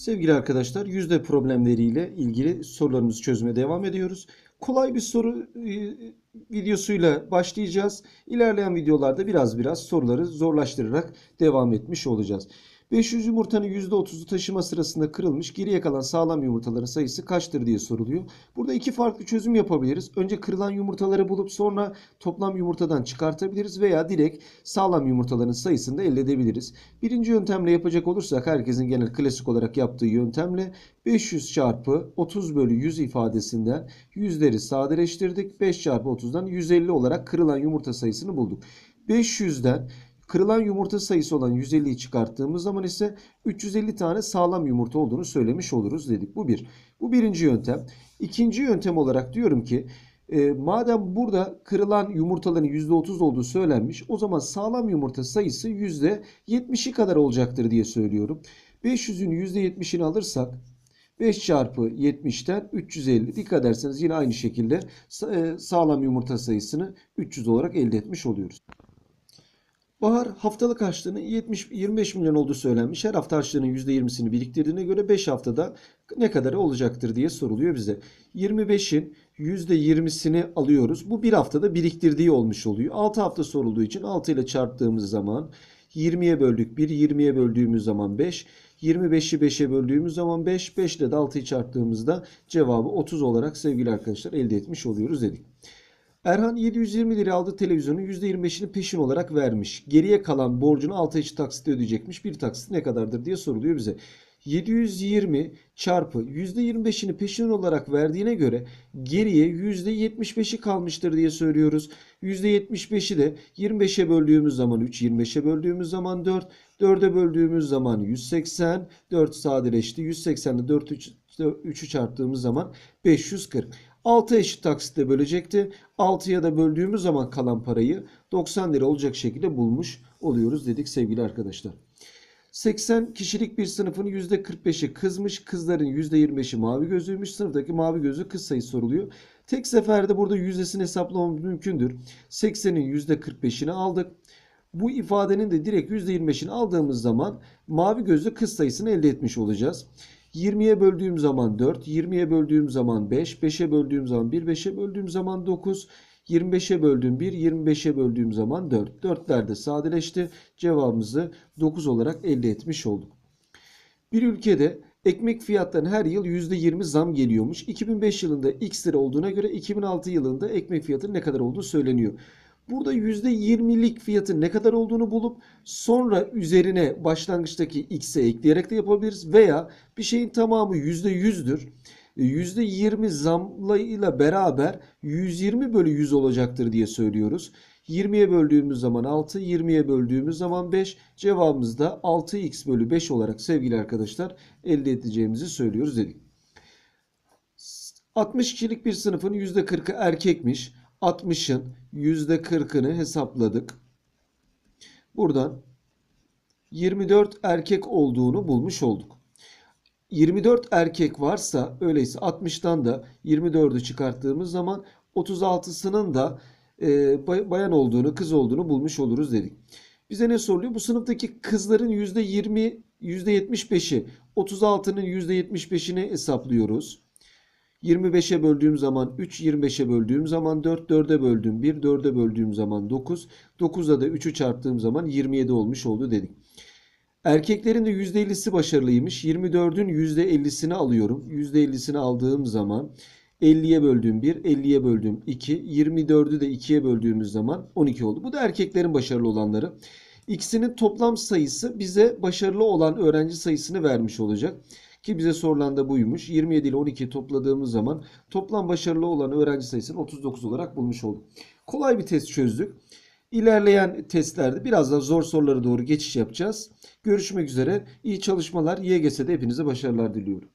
Sevgili arkadaşlar, yüzde problemleriyle ilgili sorularımızı çözmeye devam ediyoruz. Kolay bir soru e, videosuyla başlayacağız. İlerleyen videolarda biraz biraz soruları zorlaştırarak devam etmiş olacağız. 500 yumurtanın %30'u taşıma sırasında kırılmış. Geriye kalan sağlam yumurtaların sayısı kaçtır diye soruluyor. Burada iki farklı çözüm yapabiliriz. Önce kırılan yumurtaları bulup sonra toplam yumurtadan çıkartabiliriz veya direkt sağlam yumurtaların sayısını da elde edebiliriz. Birinci yöntemle yapacak olursak herkesin genel klasik olarak yaptığı yöntemle 500 çarpı 30 bölü 100 ifadesinden yüzleri sadeleştirdik. 5 çarpı 30'dan 150 olarak kırılan yumurta sayısını bulduk. 500'den Kırılan yumurta sayısı olan 150'yi çıkarttığımız zaman ise 350 tane sağlam yumurta olduğunu söylemiş oluruz dedik. Bu bir. Bu birinci yöntem. İkinci yöntem olarak diyorum ki e, madem burada kırılan yumurtaların %30 olduğu söylenmiş o zaman sağlam yumurta sayısı %70'i kadar olacaktır diye söylüyorum. 500'ün %70'ini alırsak 5 çarpı 70'ten 350. Dikkat ederseniz yine aynı şekilde e, sağlam yumurta sayısını 300 olarak elde etmiş oluyoruz. Bahar haftalık harçlığının 70 25 milyon olduğu söylenmiş. Her hafta harçlığının %20'sini biriktirdiğine göre 5 haftada ne kadar olacaktır diye soruluyor bize. 25'in %20'sini alıyoruz. Bu bir haftada biriktirdiği olmuş oluyor. 6 hafta sorulduğu için 6 ile çarptığımız zaman 20'ye böldük 1, 20'ye böldüğümüz zaman 5, 25'i 5'e böldüğümüz zaman 5, 5 ile de 6'yı çarptığımızda cevabı 30 olarak sevgili arkadaşlar elde etmiş oluyoruz dedik. Erhan 720 lira aldığı televizyonun %25'ini peşin olarak vermiş. Geriye kalan borcunu 6 eşit taksitle ödeyecekmiş. Bir taksit ne kadardır diye soruluyor bize. 720 çarpı %25'ini peşin olarak verdiğine göre geriye %75'i kalmıştır diye söylüyoruz. %75'i de 25'e böldüğümüz zaman 3, 25'e böldüğümüz zaman 4, 4'e böldüğümüz zaman 180, 4 sadeleşti. 180'de 4, 3, 3'ü çarptığımız zaman 540. 6 eşit taksitle bölecekti. 6'ya da böldüğümüz zaman kalan parayı 90 lira olacak şekilde bulmuş oluyoruz dedik sevgili arkadaşlar. 80 kişilik bir sınıfın %45'i kızmış. Kızların %25'i mavi gözlüymüş. Sınıftaki mavi gözlü kız sayısı soruluyor. Tek seferde burada yüzdesini hesaplamamız mümkündür. 80'in %45'ini aldık. Bu ifadenin de direkt %25'ini aldığımız zaman mavi gözlü kız sayısını elde etmiş olacağız. 20'ye böldüğüm zaman 4, 20'ye böldüğüm zaman 5, 5'e böldüğüm zaman 1, 5'e böldüğüm zaman 9, 25'e böldüğüm 1, 25'e böldüğüm zaman 4. 4'ler de sadeleşti. Cevabımızı 9 olarak elde etmiş olduk. Bir ülkede ekmek fiyatlarına her yıl %20 zam geliyormuş. 2005 yılında X lira olduğuna göre 2006 yılında ekmek fiyatının ne kadar olduğu söyleniyor. Burada %20'lik fiyatın ne kadar olduğunu bulup sonra üzerine başlangıçtaki x'e ekleyerek de yapabiliriz. Veya bir şeyin tamamı %100'dür. %20 zamlayla beraber 120 bölü 100 olacaktır diye söylüyoruz. 20'ye böldüğümüz zaman 6, 20'ye böldüğümüz zaman 5. Cevabımız da 6x bölü 5 olarak sevgili arkadaşlar elde edeceğimizi söylüyoruz dedik. 60 kişilik bir sınıfın %40'ı erkekmiş. 60'ın %40'ını hesapladık. Buradan 24 erkek olduğunu bulmuş olduk. 24 erkek varsa öyleyse 60'tan da 24'ü çıkarttığımız zaman 36'sının da e, bayan olduğunu, kız olduğunu bulmuş oluruz dedik. Bize ne soruluyor? Bu sınıftaki kızların %20, %75'i 36'nın %75'ini hesaplıyoruz. 25'e böldüğüm zaman 3, 25'e böldüğüm zaman 4, 4'e böldüğüm 1, 4'e böldüğüm zaman 9, 9'a da 3'ü çarptığım zaman 27 olmuş oldu dedik. Erkeklerin de %50'si başarılıymış. 24'ün %50'sini alıyorum. %50'sini aldığım zaman 50'ye böldüğüm 1, 50'ye böldüğüm 2, 24'ü de 2'ye böldüğümüz zaman 12 oldu. Bu da erkeklerin başarılı olanları. İkisinin toplam sayısı bize başarılı olan öğrenci sayısını vermiş olacak. Ki bize sorulan da buymuş. 27 ile 12 topladığımız zaman toplam başarılı olan öğrenci sayısını 39 olarak bulmuş olduk. Kolay bir test çözdük. İlerleyen testlerde biraz daha zor sorulara doğru geçiş yapacağız. Görüşmek üzere. İyi çalışmalar. YGS'de hepinize başarılar diliyorum.